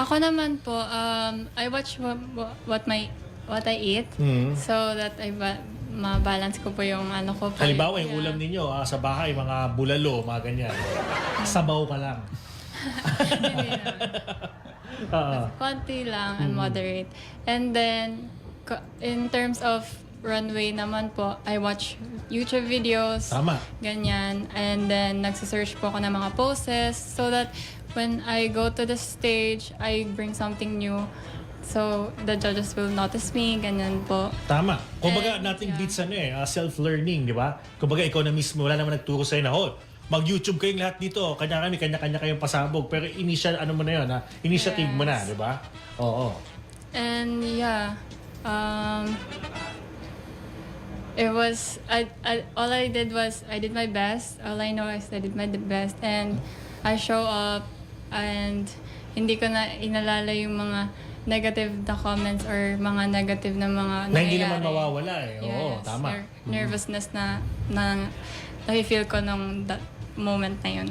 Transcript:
Ako naman po, um, I watch what, what my what I eat Mhm. so that I ba- ma-balance ko po yung ano ko po. Halimbawa, yung ulam ninyo ah, sa bahay, mga bulalo, mga ganyan. Sabaw ka lang. Oo. Konti lang and moderate. And then, ko- in terms of runway naman po, I watch YouTube videos. Tama. Ganyan. And then, nagsisearch po ako ng mga poses so that when I go to the stage, I bring something new. So, the judges will notice me. Ganyan po. Tama. Kumbaga, And, nothing yeah. beats ano eh, ah, self-learning, di ba? Kumbaga, ikaw na mismo, wala naman nagturo sa'yo na, oh, mag-YouTube kayong lahat dito, kanya kami, kanya-kanya kayong pasabog. Pero initial, ano mo na yun, ha? Initiative mo na, Yes. di ba? Oo. And yeah, um, it was I, I all I did was I did my best. All I know is I did my best, and I show up, and hindi ko na inalala yung mga negative na comments or mga negative na mga Na hindi naman mawawala eh. Oo, Yes, tama. ner- nervousness na na na feel ko nung that moment na yun.